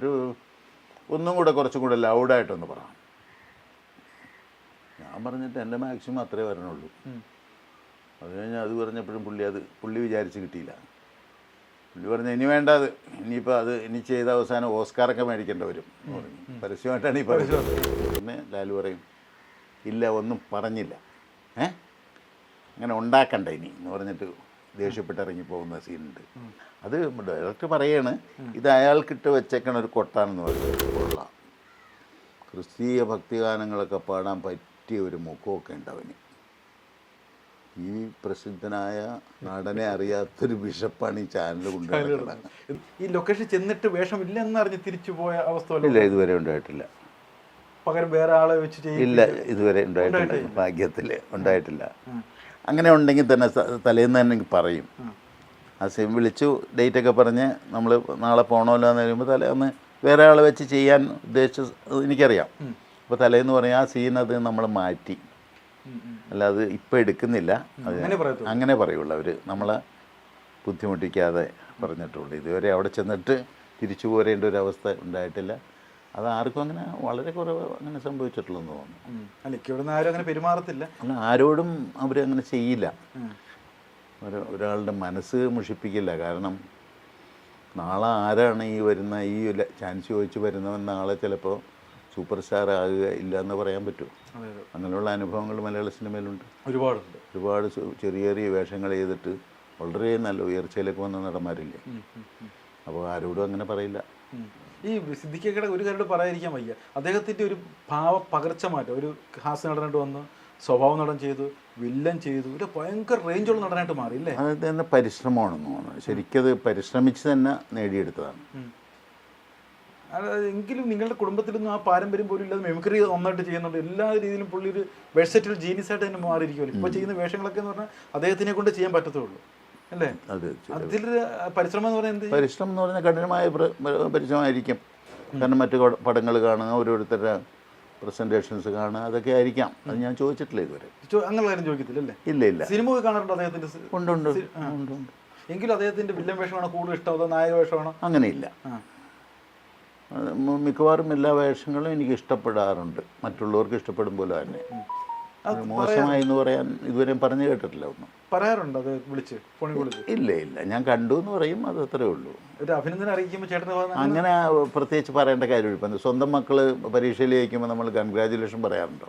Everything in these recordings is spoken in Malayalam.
ഒരു ഒന്നും കൂടെ കുറച്ചും കൂടെ ലൗഡായിട്ടൊന്ന് പറ ഞാൻ പറഞ്ഞിട്ട് എന്റെ മാക്സിമം അത്രേ വരണുള്ളൂ. അത് കഴിഞ്ഞാൽ അത് പറഞ്ഞപ്പോഴും പുള്ളി അത് പുള്ളി വിചാരിച്ച് കിട്ടിയില്ല. പുള്ളി പറഞ്ഞു ഇനി വേണ്ട അത്. ഇനിയിപ്പോൾ അത് ഇനി ചെയ്ത അവസാനം ഓസ്കാറൊക്കെ മേടിക്കേണ്ട വരും. പരസ്യമായിട്ടാണ് ഈ പറയുന്നത് പിന്നെ ലാലു പറയും ഇല്ല ഒന്നും പറഞ്ഞില്ല. ഏ? അങ്ങനെ ഉണ്ടാക്കണ്ട ഇനി എന്ന് പറഞ്ഞിട്ട് ദേഷ്യപ്പെട്ട് ഇറങ്ങി പോകുന്ന സീനുണ്ട്. അത് ഡയറക്റ്റ് പറയാണ് ഇത് അയാൾക്കിട്ട് വെച്ചേക്കണ ഒരു കൊട്ടാണെന്ന് പറയുന്നത് കൊള്ളാം. ക്രിസ്തീയ ഭക്തിഗാനങ്ങളൊക്കെ പാടാൻ പറ്റിയ ഒരു മുഖമൊക്കെ ഉണ്ട് അവന്. ഈ പ്രസിദ്ധനായ നടനെ അറിയാത്തൊരു ബിഷപ്പാണ് ഈ ചാനൽ കൊണ്ടുവരുന്നത് ഈ ലൊക്കേഷൻ ചെന്നിട്ട് വേഷമില്ല എന്നറിഞ്ഞ് തിരിച്ചു പോയ അവസ്ഥ ഇല്ല ഇതുവരെ ഉണ്ടായിട്ടില്ല. പകരം വേറെ ആളെ വെച്ച് ഇല്ല ഇതുവരെ ഉണ്ടായിട്ടില്ല. ഭാഗ്യത്തിൽ ഉണ്ടായിട്ടില്ല. അങ്ങനെ ഉണ്ടെങ്കിൽ തന്നെ തലേന്ന് തന്നെ എനിക്ക് പറയും. ആ സെയിം വിളിച്ചു ഡേറ്റൊക്കെ പറഞ്ഞ് നമ്മൾ നാളെ പോകണമല്ലോ എന്ന് പറയുമ്പോൾ തലേന്ന് വേറെ ആളെ വെച്ച് ചെയ്യാൻ ഉദ്ദേശിച്ച എനിക്കറിയാം. അപ്പോൾ തലേന്ന് പറയും ആ സീൻ അത് നമ്മൾ മാറ്റി. അല്ല അത് ഇപ്പം എടുക്കുന്നില്ല. അങ്ങനെ പറയുള്ളൂ അവർ നമ്മളെ ബുദ്ധിമുട്ടിക്കാതെ പറഞ്ഞിട്ടുള്ളൂ. ഇതുവരെ അവിടെ ചെന്നിട്ട് തിരിച്ചു പോരേണ്ട ഒരു അവസ്ഥ ഉണ്ടായിട്ടില്ല. അത് ആർക്കും അങ്ങനെ വളരെ കുറവ് അങ്ങനെ സംഭവിച്ചിട്ടുള്ളതെന്ന് തോന്നുന്നു. അല്ല ആരും അങ്ങനെ പെരുമാറത്തില്ല. അല്ല ആരോടും അവരങ്ങനെ ചെയ്യില്ല. ഒരു ഒരാളുടെ മനസ്സ് മുഷിപ്പിക്കില്ല. കാരണം നാളെ ആരാണ് ഈ വരുന്ന ഈ ചാൻസ് ചോദിച്ച് വരുന്നവൻ നാളെ ചിലപ്പോൾ സൂപ്പർ സ്റ്റാർ ആകുക ഇല്ല എന്ന് പറയാൻ അതെ അങ്ങനെയുള്ള അനുഭവങ്ങൾ മലയാള സിനിമയിലുണ്ട്. ഒരുപാടുണ്ട്. ഒരുപാട് ചെറിയ ചെറിയ വേഷങ്ങൾ ചെയ്തിട്ട് വളരെ നല്ല ഉയർച്ചയിലേക്ക് വന്ന നടന്മാരില്ലേ. അപ്പോൾ ആരോടും അങ്ങനെ പറയില്ല. ഈ സിദ്ധിക്കേക്കട ഒരു കാര്യം പറയാതിരിക്കാൻ വയ്യ. അദ്ദേഹത്തിന്റെ ഒരു ഭാവ പകർച്ച മാറ്റം ഒരു ഹാസ്യ നടനായിട്ട് വന്ന് സ്വഭാവ നടൻ ചെയ്തു വില്ലൻ ചെയ്തു ഒരു ഭയങ്കര റേഞ്ചുള്ള നടനായിട്ട് മാറി അല്ലേ അത് തന്നെ പരിശ്രമമാണെന്ന് തോന്നുന്നു. ശരിക്കത് പരിശ്രമിച്ച് തന്നെ നേടിയെടുത്തതാണ്. എങ്കിലും നിങ്ങളുടെ കുടുംബത്തിലൊന്നും ആ പാരമ്പര്യം പോലും ഇല്ലാതെ മെമിക്രി നന്നായിട്ട് ചെയ്യുന്നുണ്ട്. എല്ലാ രീതിയിലും പുള്ളി ഒരു വെഴ്സറ്റിൽ ജീനിയസ് ആയിട്ട് തന്നെ മാറിയിരിക്കുമല്ലോ ഇപ്പോൾ ചെയ്യുന്ന വേഷങ്ങളൊക്കെ എന്ന് പറഞ്ഞാൽ അദ്ദേഹത്തിനെ കൊണ്ട് ചെയ്യാൻ പറ്റത്തുള്ളൂ. അല്ലേ? അത് അതിലൊരു പരിശ്രമം എന്ന് പറയുന്നത് പരിശ്രമം എന്ന് പറഞ്ഞാൽ കഠിനമായ പ്ര- പ്ര- പരിശ്രമമായിരിക്കും. കാരണം മറ്റു പടങ്ങൾ കാണുക ഓരോരുത്തരുടെ പ്രസന്റേഷൻസ് കാണുക അതൊക്കെ ആയിരിക്കാം. അത് ഞാൻ ചോദിച്ചിട്ടില്ല ഇതുവരെ. അങ്ങനെയുള്ള കാര്യം ഇല്ല ഇല്ല. സിനിമ കാണാറുണ്ട് അദ്ദേഹത്തിന്റെ ഉണ്ട് ഉണ്ട് ഉണ്ട് എങ്കിലും അദ്ദേഹത്തിന്റെ വില്ലൻ വേഷമാണോ കൂടുതൽ ഇഷ്ടം അതോ നായക വേഷമാണോ? അങ്ങനെയില്ല. മിക്കവാറും എല്ലാ വേഷങ്ങളും എനിക്ക് ഇഷ്ടപ്പെടാറുണ്ട്. മറ്റുള്ളവർക്ക് ഇഷ്ടപ്പെടും പോലെ തന്നെ. മോശമായി എന്ന് പറയാൻ ഇതുവരെ പറഞ്ഞു കേട്ടിട്ടില്ല ഒന്നും. പറയാറുണ്ട് അത് വിളിച്ച് ഫോണിൽ വിളിച്ച്. ഇല്ല ഇല്ല. ഞാൻ കണ്ടു എന്ന് പറയും അത് അത്രേ ഉള്ളൂ. ഒരു അഭിനന്ദനം അറിയിക്കുമ്പോൾ ഭാഗത്ത് അങ്ങനെ പ്രത്യേകിച്ച് പറയേണ്ട കാര്യമില്ല. ഇപ്പം സ്വന്തം മക്കൾ പരീക്ഷയിൽ ജയിക്കുമ്പോൾ നമ്മൾ കൺഗ്രാജുലേഷൻ പറയാറുണ്ടോ?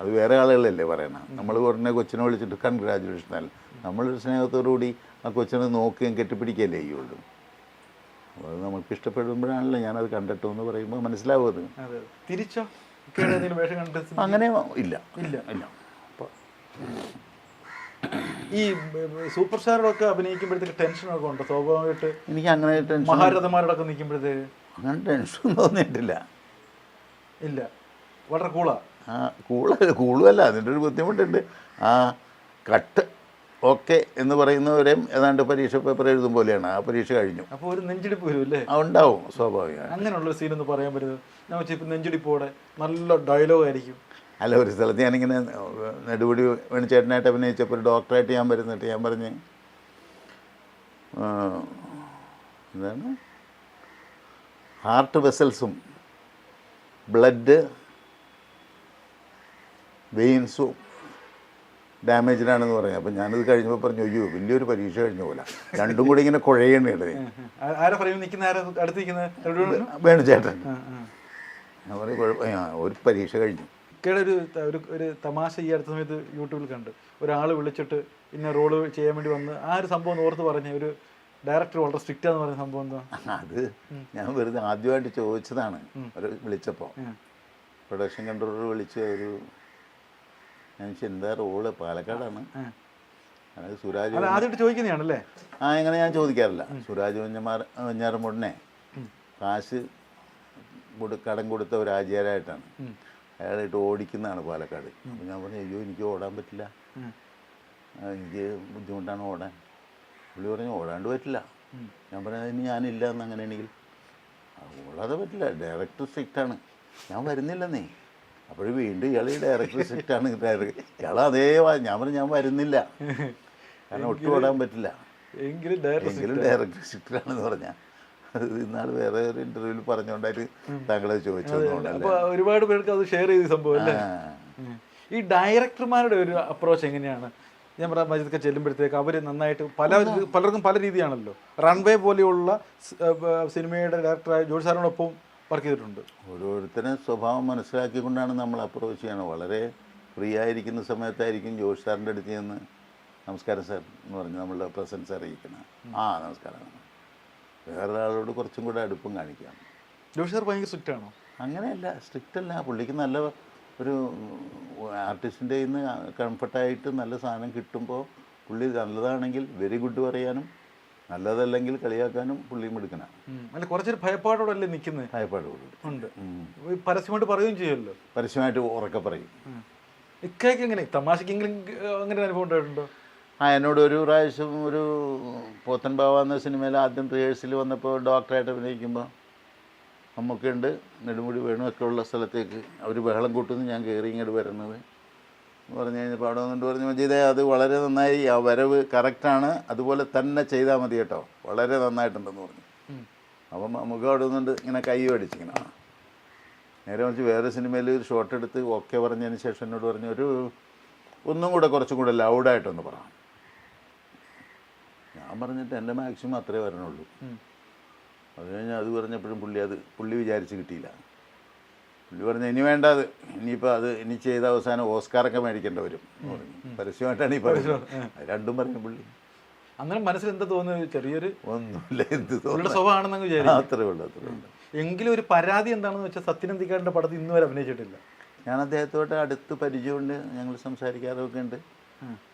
അതെ വേറെ ആളുകളല്ലേ പറയണം. നമ്മൾ ഉടനെ കൊച്ചിനെ വിളിച്ചിട്ട് കൺഗ്രാജുലേഷൻ അല്ല. നമ്മളൊരു സ്നേഹത്തോടു കൂടി ആ കൊച്ചിനെ നോക്കുകയും കെട്ടിപ്പിടിക്കുകയല്ലേ ചെയ്യുള്ളൂ. അത് നമുക്ക് ഇഷ്ടപ്പെടുമ്പോഴാണല്ലോ ഞാനത് കണ്ടിട്ടു എന്ന് പറയുമ്പോൾ മനസ്സിലാവും അത് അതെ അതെ. തിരിച്ചോ? അങ്ങനെ ഇല്ല. ഇല്ല. ഇല്ല. ഈ സൂപ്പർ സ്റ്റാറുകളൊക്കെ അഭിനയിക്കുമ്പോഴത്തേക്ക് ടെൻഷനൊക്കെ ഉണ്ട്? സ്വാഭാവികമായിട്ട് എനിക്ക് അങ്ങനെ ടെൻഷൻ മഹാരഥന്മാരോടൊക്കെ നിൽക്കുമ്പോഴത്തേക്ക് അങ്ങനെ ടെൻഷൻ തോന്നിയിട്ടില്ല. ഇല്ല. വളരെ കൂളാ. ആ കൂളല്ല കൂളുമല്ല അതിന്റെ ഒരു ബുദ്ധിമുട്ടുണ്ട്. ആ കട്ട് ഓക്കെ എന്ന് പറയുന്നവരെയും ഏതാണ്ട് പരീക്ഷ പേപ്പർ എഴുതും പോലെയാണ്. ആ പരീക്ഷ കഴിഞ്ഞു. അപ്പോൾ ഒരു നെഞ്ചിടിപ്പ് വരുമല്ലേ ഉണ്ടാവും സ്വാഭാവികമാണ്. അങ്ങനെയുള്ള സീൻ ഒന്ന് പറയാൻ പറ്റുന്നത് ഞാൻ വെച്ചാൽ ഇപ്പം നെഞ്ചിടിപ്പോടെ നല്ല ഡയലോഗ് ആയിരിക്കും. അല്ല ഒരു സ്ഥലത്ത് ഞാനിങ്ങനെ നെടുപടി വേണിച്ചേട്ടനായിട്ട് അഭിനയിച്ചപ്പോൾ ഒരു ഡോക്ടറായിട്ട് ഞാൻ വരുന്നിട്ട് ഞാൻ പറഞ്ഞ് എന്താണ്? ഹാർട്ട് വെസൽസും ബ്ലഡ് വെയിൻസും ഡാമേജിലാണെന്ന് പറഞ്ഞു അപ്പം ഞാനത് കഴിഞ്ഞപ്പോൾ പറഞ്ഞു അയ്യോ വലിയൊരു പരീക്ഷ കഴിഞ്ഞ പോലെ. രണ്ടും കൂടി ഇങ്ങനെ കുഴയണേ വേണു ചേട്ടൻ. പറയും ഒരു പരീക്ഷ കഴിഞ്ഞു. ഇക്കയുടെ ഒരു ഒരു തമാശ ഈ അടുത്ത സമയത്ത് യൂട്യൂബിൽ കണ്ട്. ഒരാൾ വിളിച്ചിട്ട് ഇന്ന റോൾ ചെയ്യാൻ വേണ്ടി വന്ന് ആ ഒരു സംഭവം ഓർത്ത് പറഞ്ഞ ഒരു ഡയറക്ടർ വളരെ സ്ട്രിക്റ്റ് ആണെന്ന് പറഞ്ഞ സംഭവം എന്താ? അത് ഞാൻ വെറുതെ ആദ്യമായിട്ട് ചോദിച്ചതാണ് ഒരു വിളിച്ചപ്പോൾ പ്രൊഡക്ഷൻ കൺട്രോളർ വിളിച്ച ഒരു എന്താ റോൾ? പാലക്കാടാണ്. സുരാജ് ആദ്യമായിട്ട് ചോദിക്കുന്നതാണല്ലേ? ആ എങ്ങനെ ഞാൻ ചോദിക്കാറില്ല. സുരാജ് വഞ്ഞമാർ മുടനെ കാശ് കൊടു കടം കൊടുത്ത ഒരു ആചാരായിട്ടാണ്. അയാളായിട്ട് ഓടിക്കുന്നതാണ് പാലക്കാട്. അപ്പം ഞാൻ പറഞ്ഞു അയ്യോ എനിക്ക് ഓടാൻ പറ്റില്ല. എനിക്ക് ബുദ്ധിമുട്ടാണ് ഓടാൻ. പുള്ളി പറഞ്ഞു ഓടാണ്ട് പറ്റില്ല. ഞാൻ പറഞ്ഞു ഇനി ഞാനില്ല എന്ന് അങ്ങനെയാണെങ്കിൽ. "ആ, ഓടാതെ പറ്റില്ല. ഡയറക്ടർ സ്ട്രിക്റ്റാണ്. ആണ് ഞാൻ വരുന്നില്ലെന്നേ. അപ്പോൾ വീണ്ടും ഇയാൾ ഈ ഡയറക്ടർ സെറ്റ് ആണ് ഇയാൾ അതേ ഞാൻ പറഞ്ഞു ഞാൻ വരുന്നില്ല. കാരണം ഒട്ടും ഓടാൻ പറ്റില്ല. എങ്കിലും ഡയറക്ടർ എങ്കിലും ഡയറക്ടർ സ്ട്രിക്റ്റ് ആണെന്ന് പറഞ്ഞാൽ ഇന്നാൾ വേറെ ഒരു ഇന്റർവ്യൂവിൽ പറഞ്ഞുകൊണ്ടായിട്ട് താങ്കളെ ചോദിച്ചതുകൊണ്ടല്ലേ ഒരുപാട് പേർക്ക് അത് ഷെയർ ചെയ്ത സംഭവം അല്ലേ? ഈ ഡയറക്ടർമാരുടെ ഒരു അപ്രോച്ച് എങ്ങനെയാണ്? ഞാൻ പറയാം മജിദൊക്കെ ചെല്ലുമ്പോഴത്തേക്ക് അവർ നന്നായിട്ട് പല പലർക്കും പല രീതിയാണല്ലോ. റൺവേ പോലെയുള്ള സിനിമയുടെ ഡയറക്ടറായ ജോർജ് സാറിനോടൊപ്പം വർക്ക് ചെയ്തിട്ടുണ്ട്. ഓരോരുത്തരും സ്വഭാവം മനസ്സിലാക്കിക്കൊണ്ടാണ് നമ്മൾ അപ്രോച്ച് ചെയ്യണം വളരെ ഫ്രീ ആയിരിക്കുന്ന സമയത്തായിരിക്കും ജോഷ് സാറിന്റെ അടുത്ത് ചെന്ന് നമസ്കാരം സാർ എന്ന് പറഞ്ഞ് നമ്മളുടെ പ്രസൻസ് അറിയിക്കണം ആ നമസ്കാരം വേറൊരാളോട് കുറച്ചും കൂടെ അടുപ്പം കാണിക്കാം. ജോഷ് സാർ ഭയങ്കര സ്ട്രിക്റ്റ് ആണോ? അങ്ങനെയല്ല സ്ട്രിക്റ്റ് അല്ല. പുള്ളിക്ക് നല്ല ഒരു ആർട്ടിസ്റ്റിന്റെ നിന്ന് കംഫർട്ടായിട്ട് നല്ല സാധനം കിട്ടുമ്പോൾ പുള്ളി നല്ലതാണെങ്കിൽ വെരി ഗുഡ് പറയാനും നല്ലതല്ലെങ്കിൽ കളിയാക്കാനും പുള്ളിയും എടുക്കണം. അല്ല കുറച്ചൊരു ഭയപ്പാടോടല്ലേ നിൽക്കുന്നത് ഭയപ്പാട് പുള്ളി ഉണ്ട്. ഉം. ഈ പരസ്യമായിട്ട് പറയുകയും ചെയ്യുമല്ലോ? പരസ്യമായിട്ട് ഉറക്കെ പറയും. ഇക്കയ്ക്ക് എങ്ങനെ? തമാശക്കെങ്കിലും അങ്ങനെ അനുഭവം ഉണ്ടായിട്ടുണ്ടോ? ആ എന്നോട് ഒരു പ്രാവശ്യം ഒരു പോത്തൻ ബാവ എന്ന സിനിമയിൽ ആദ്യം റിഹേഴ്സൽ വന്നപ്പോൾ ഡോക്ടറായിട്ട് അഭിനയിക്കുമ്പോൾ നമുക്കുണ്ട് നെടുമുടി വേണു ഒക്കെ ഉള്ള സ്ഥലത്തേക്ക് അവർ ബഹളം കൂട്ടുന്നു ഞാൻ കയറി ഇങ്ങോട്ട് വരുന്നത്. പറഞ്ഞു കഴിഞ്ഞപ്പോൾ അവിടെ വന്നിട്ട് പറഞ്ഞു മജീദേ അത് വളരെ നന്നായി ആ വരവ് കറക്റ്റാണ് അതുപോലെ തന്നെ ചെയ്താൽ മതി കേട്ടോ. വളരെ നന്നായിട്ടുണ്ടെന്ന് പറഞ്ഞു. അപ്പം നമുക്ക് അവിടെ നിന്നുകൊണ്ട് ഇങ്ങനെ കൈ അടിച്ചിങ്ങനെ. നേരെ മറിച്ച് വേറെ സിനിമയിൽ ഒരു ഷോട്ട് എടുത്ത് ഓക്കെ പറഞ്ഞതിന് ശേഷം എന്നോട് പറഞ്ഞു ഒരു ഒന്നും കൂടെ കുറച്ചും കൂടെ ലൗഡായിട്ടൊന്ന് പറ. ഞാൻ പറഞ്ഞിട്ട് എന്റെ മാക്സിമം അത്രേ വരണുള്ളൂ. അത് കഴിഞ്ഞാൽ അത് പറഞ്ഞപ്പോഴും പുള്ളി അത് പുള്ളി വിചാരിച്ച് കിട്ടിയില്ല. പുള്ളി പറഞ്ഞു ഇനി വേണ്ട അത് ഇനിയിപ്പോൾ അത് ഇനി ചെയ്ത അവസാനം ഓസ്കാറൊക്കെ മേടിക്കേണ്ട വരും. പരസ്യമായിട്ടാണ് ഈ പറയുന്നത്. രണ്ടും പറഞ്ഞു പുള്ളി. അന്നേരം മനസ്സിൽ എന്താ തോന്നുന്നത്? ചെറിയൊരു ഒന്നുമില്ല എന്ത് സ്വഭാവമാണെന്ന് വിചാരിക്കും. അത്രേ ഉള്ളൂ അത്രേ ഉള്ളൂ. എങ്കിലും ഒരു പരാതി എന്താണെന്ന് വെച്ചാൽ സത്യനന്ദിക്കാരന്റെ പടത്തിൽ ഇന്നുവരെ അഭിനയിച്ചിട്ടില്ല. ഞാൻ അദ്ദേഹത്തോട്ട് അടുത്ത് പരിചയമുണ്ട്. ഞങ്ങൾ സംസാരിക്കാറൊക്കെ ഉണ്ട്.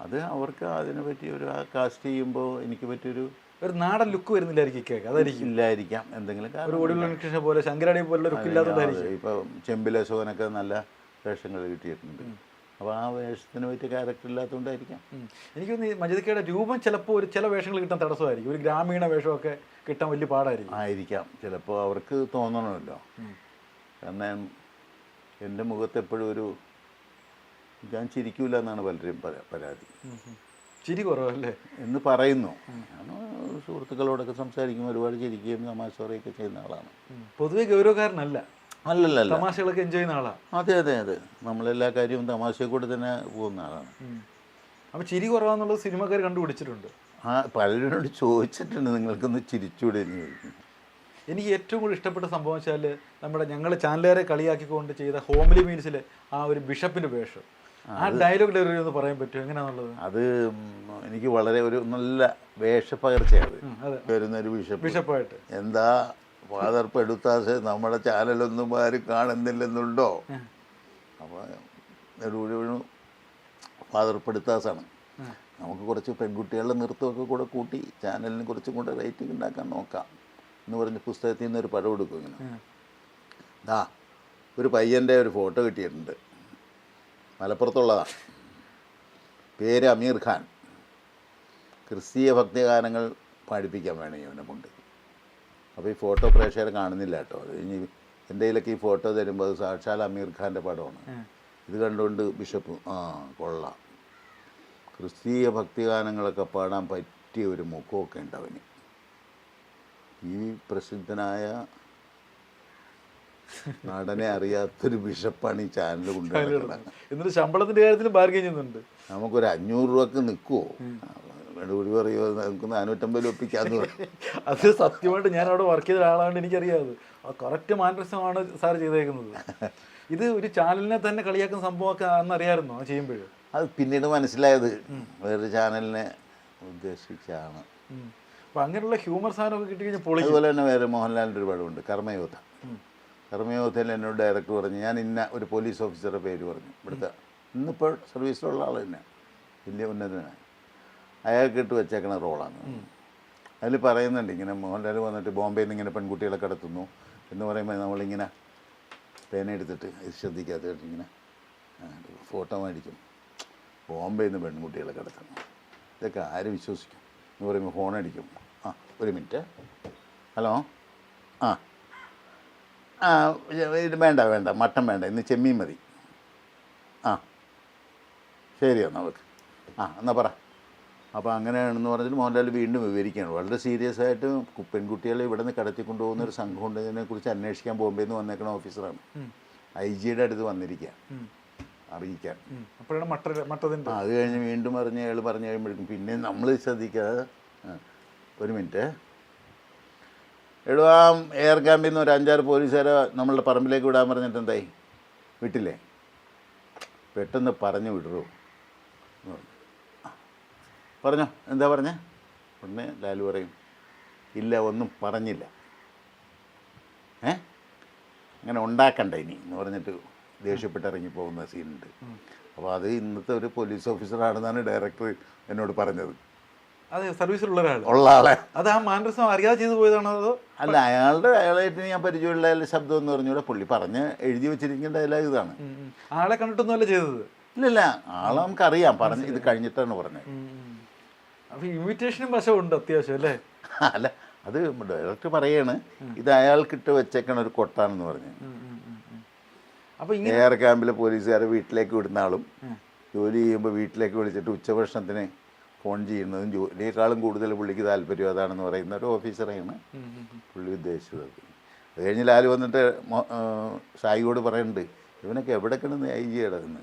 അത് അവർക്ക് അതിനെ പറ്റി ഒരു കാസ്റ്റ് ചെയ്യുമ്പോൾ എനിക്ക് പറ്റിയൊരു ഒരു നാടൻ ലുക്ക് വരുന്നില്ലായിരിക്കും കേക്ക്. അതായിരിക്കും. ഇല്ലായിരിക്കാം. എന്തെങ്കിലും ഒരു ഒടുവിൽ പോലെ ശങ്കരാടി പോലെ ലുക്ക് ഇല്ലാത്തതായിരിക്കും ഇപ്പോൾ ചെമ്പിലെ സോനൊക്കെ നല്ല വേഷങ്ങൾ കിട്ടിയിട്ടുണ്ട്. അപ്പോൾ ആ വേഷത്തിന് പറ്റിയ ക്യാരക്ടർ ഇല്ലാത്തതുകൊണ്ടായിരിക്കാം. എനിക്ക് തോന്നുന്നു മജിതക്കയുടെ രൂപം ചിലപ്പോൾ ഒരു ചില വേഷങ്ങൾ കിട്ടാൻ തടസ്സമായിരിക്കും. ഒരു ഗ്രാമീണ വേഷമൊക്കെ കിട്ടാൻ വലിയ പാടായിരിക്കും. ആയിരിക്കാം. ചിലപ്പോൾ അവർക്ക് തോന്നണമല്ലോ. എന്നാൽ കാരണം എന്റെ മുഖത്ത് എപ്പോഴും ഒരു ഞാൻ ചിരിക്കൂല എന്നാണ് പലരും പരാ- പരാതി. ചിരി കുറവല്ലേ? എന്ന് പറയുന്നു. സുഹൃത്തുക്കളോടൊക്കെ സംസാരിക്കും ഒരുപാട് ചിരിക്കുകയും തമാശ പറയുകയൊക്കെ ചെയ്യുന്ന ആളാണ്. പൊതുവേ ഗൗരവക്കാരനല്ല. അല്ലല്ല തമാശകളൊക്കെ എൻജോയ് ചെയ്യുന്ന ആളാണ് അതെ അതെ അതെ. നമ്മളെല്ലാ കാര്യവും തമാശയെ കൂടെ തന്നെ പോകുന്ന ആളാണ്. അപ്പോൾ അപ്പൊ ചിരി കുറവാന്നുള്ളത് സിനിമക്കാർ കണ്ടുപിടിച്ചിട്ടുണ്ട്. ആ പലരോട് ചോദിച്ചിട്ടുണ്ട് നിങ്ങൾക്കൊന്ന് ചിരിച്ചൂടെ എന്ന് ചോദിക്കും എനിക്ക് ഏറ്റവും കൂടുതൽ ഇഷ്ടപ്പെട്ട സംഭവം വെച്ചാൽ നമ്മുടെ ഞങ്ങൾ ചാനലുകാരെ കളിയാക്കിക്കൊണ്ട് ചെയ്ത ഹോംലി മീൻസിലെ ആ ഒരു ബിഷപ്പിന്റെ വേഷം. ആ ഡയലോഗ് ഡെലിവറി ഒന്ന് പറയാൻ പറ്റുമോ? എങ്ങനെയാണുള്ളത് അത് എനിക്ക് വളരെ ഒരു നല്ല വേഷപ്പകർച്ചയാണ് വരുന്ന ഒരു ബിഷപ്പ് ബിഷപ്പായിട്ട് എന്താ ഫാദർ പെടുത്താസ് നമ്മുടെ ചാനലൊന്നും ആരും കാണുന്നില്ലെന്നുണ്ടോ? അപ്പോൾ നെടുപുഴ ഫാദർ പെടുത്താസാണ്. നമുക്ക് കുറച്ച് പെൺകുട്ടികളുടെ നൃത്തമൊക്കെ കൂടെ കൂട്ടി ചാനലിന് കുറച്ചും കൂടെ റേറ്റിംഗ് ഉണ്ടാക്കാൻ നോക്കാം എന്ന് പറഞ്ഞ് പുസ്തകത്തിൽ നിന്ന് ഒരു പടം എടുക്കും ഇങ്ങനെ. ദാ ഒരു പയ്യന്റെ ഒരു ഫോട്ടോ കിട്ടിയിട്ടുണ്ട്. മലപ്പുറത്തുള്ളതാണ്. പേര് അമീർ ഖാൻ. ക്രിസ്തീയ ഭക്തിഗാനങ്ങൾ പാടിപ്പിക്കാൻ വേണം ഇവനെ കൊണ്ട്. അപ്പോൾ ഈ ഫോട്ടോ പ്രേക്ഷകർ കാണുന്നില്ല കേട്ടോ. ഇനി എന്റെ കയ്യിലൊക്കെ ഈ ഫോട്ടോ തരുമ്പോൾ അത് സാക്ഷാൽ അമീർ ഖാന്റെ പടമാണ്. ഇത് കണ്ടുകൊണ്ട് ബിഷപ്പ് ആ കൊള്ളാം. ക്രിസ്തീയ ഭക്തിഗാനങ്ങളൊക്കെ പാടാൻ പറ്റിയ ഒരു മുഖമൊക്കെ ഉണ്ട് അവന്. ഈ പ്രസിദ്ധനായ നടനെ അറിയാത്തൊരു ബിഷപ്പാണ് ഈ ചാനൽ കൊണ്ടുവരുന്നത് എന്നിട്ട് ശമ്പളത്തിന്റെ കാര്യത്തിൽ ബാർഗൈൻ ചെയ്യുന്നുണ്ട്. നമുക്കൊരു അഞ്ഞൂറ് രൂപക്ക് നിൽക്കുമോ വെടുപൊടി പറയുമോ നമുക്ക് നാനൂറ്റമ്പത് രൂപ ഒപ്പിക്കാന്ന് അത് സത്യമായിട്ട് ഞാൻ അവിടെ വർക്ക് ചെയ്ത ഒരാളാണ് എനിക്കറിയാത് കറക്റ്റ് മാനരസമാണ് സാർ ചെയ്തേക്കുന്നത്. ഇത് ഒരു ചാനലിനെ തന്നെ കളിയാക്കുന്ന സംഭവമൊക്കെ അന്നറിയായിരുന്നു അറിയാമായിരുന്നോ അത് ചെയ്യുമ്പോഴും. അത് പിന്നീട് മനസ്സിലായത് വേറൊരു ചാനലിനെ ഉദ്ദേശിച്ചാണ്. അപ്പൊ അങ്ങനെയുള്ള ഹ്യൂമർ സാധനമൊക്കെ കിട്ടി കഴിഞ്ഞാൽ പൊളി അതുപോലെ തന്നെ വേറെ മോഹൻലാലിന്റെ ഒരു പടമുണ്ട് കർമ്മയോധ കർമ്മയോധയിൽ എന്നോട് ഡയറക്റ്റ് പറഞ്ഞു ഞാൻ ഇന്ന ഒരു പോലീസ് ഓഫീസറുടെ പേര് പറഞ്ഞു. ഇവിടുത്തെ ഇന്നിപ്പോൾ സർവീസിലുള്ള ആൾ തന്നെ വലിയ ഉന്നതനാണ്. അയാൾക്ക് ഇട്ട് വെച്ചേക്കണ റോളാണ്. അതിൽ പറയുന്നുണ്ട് ഇങ്ങനെ മോഹൻലാൽ വന്നിട്ട് ബോംബെയിൽ നിന്ന് ഇങ്ങനെ പെൺകുട്ടികളെ കടത്തുന്നു എന്ന് പറയുമ്പോൾ നമ്മളിങ്ങനെ പേന എടുത്തിട്ട് ഇത് ശ്രദ്ധിക്കാത്ത ഇങ്ങനെ ഫോട്ടോ മേടിക്കും. ബോംബെയിൽ നിന്ന് പെൺകുട്ടികളെ കടത്തുന്നു. ഇതൊക്കെ ആര് വിശ്വസിക്കും? എന്ന് പറയുമ്പോൾ ഫോൺ അടിക്കും. ആ ഒരു മിനിറ്റ്. ഹലോ? ആ. ആ ഇത് വേണ്ട വേണ്ട മട്ടൻ വേണ്ട ഇന്ന് ചെമ്മീൻ മതി. ആ ശരി എന്നാൽ ഓക്കെ. ആ എന്നാൽ പറ. അപ്പോൾ അങ്ങനെയാണെന്ന് പറഞ്ഞാൽ മോഹൻലാൽ വീണ്ടും വിവരിക്കുകയാണ്. വളരെ സീരിയസ് ആയിട്ട് പെൺകുട്ടികളെ ഇവിടെ നിന്ന് കടത്തി കൊണ്ടുപോകുന്ന ഒരു സംഘമുണ്ട് ഇതിനെക്കുറിച്ച് അന്വേഷിക്കാൻ ബോംബെയിൽ നിന്ന് വന്നേക്കണ ഓഫീസറാണ്. ഐ ജിയുടെ അടുത്ത് വന്നിരിക്കുക അറിയിക്കാൻ. അത് കഴിഞ്ഞ് വീണ്ടും പറഞ്ഞ് അയാൾ പറഞ്ഞു കഴിയുമ്പോഴേക്കും പിന്നെ നമ്മൾ ശ്രദ്ധിക്കാതെ ഒരു മിനിറ്റ്. എടോ എയർ ക്യാമ്പിൽ നിന്ന് ഒരു അഞ്ചാറ് പോലീസുകാരെ നമ്മളുടെ പറമ്പിലേക്ക് വിടാൻ പറഞ്ഞിട്ട് എന്തായി? വിട്ടില്ലേ? പെട്ടെന്ന് പറഞ്ഞു പറഞ്ഞു. പറഞ്ഞോ എന്താ പറഞ്ഞേ? ഉടനെ ലാലു പറയും ഇല്ല ഒന്നും പറഞ്ഞില്ല. ഏ? അങ്ങനെ ഉണ്ടാക്കണ്ട ഇനി എന്ന് പറഞ്ഞിട്ട് ദേഷ്യപ്പെട്ട് ഇറങ്ങി പോകുന്ന സീനുണ്ട് അപ്പോൾ അത് ഇന്നത്തെ ഒരു പോലീസ് ഓഫീസറാണെന്നാണ് ഡയറക്ടർ എന്നോട് പറഞ്ഞത്. അതെ സർവീസിലുള്ള ഒരാൾ ഉള്ള ആളെ. അത് ആ മാനസം അറിയാതെ ചെയ്തു പോയതാണോ അതോ? അല്ല അയാളുടെ അയാളായിട്ട് ഞാൻ പരിചയമുള്ള അയാളുടെ ശബ്ദം എന്ന് പറഞ്ഞൂടെ പുള്ളി പറഞ്ഞ് എഴുതി വെച്ചിരിക്കുന്ന ഡയലോഗ് ഇതാണ്. ആളെ കണ്ടിട്ടൊന്നുമല്ല ചെയ്തത്? ഇല്ലല്ല ആളെ നമുക്കറിയാം. പറഞ്ഞ് ഇത് കഴിഞ്ഞിട്ടാണ് പറഞ്ഞത്. അപ്പൊ ഇൻവിറ്റേഷനും വശമുണ്ട് അത്യാവശ്യം അല്ലേ? അല്ല അത് ഡയറക്റ്റ് പറയാണ് ഇത് അയാൾക്കിട്ട് വെച്ചേക്കണ ഒരു കൊട്ടാണെന്ന് പറഞ്ഞു. അപ്പൊ ഇങ്ങനെ എയർ ക്യാമ്പിലെ പോലീസുകാരെ വീട്ടിലേക്ക് വിടുന്ന ആളും ജോലി ചെയ്യുമ്പോൾ വീട്ടിലേക്ക് വിളിച്ചിട്ട് ഉച്ചഭക്ഷണത്തിന് ഫോൺ ചെയ്യുന്നതും ജോലിയേക്കാളും കൂടുതൽ പുള്ളിക്ക് താല്പര്യം അതാണെന്ന് പറയുന്ന ഒരു ഓഫീസറെയാണ്. പുള്ളി ഉദ്ദേശിച്ചത് അത് കഴിഞ്ഞ് ലാൽ വന്നിട്ട് സായിയോട് പറയുന്നുണ്ട് ഇവനൊക്കെ എവിടെ കിടന്ന് ഐ ജി കിടന്ന്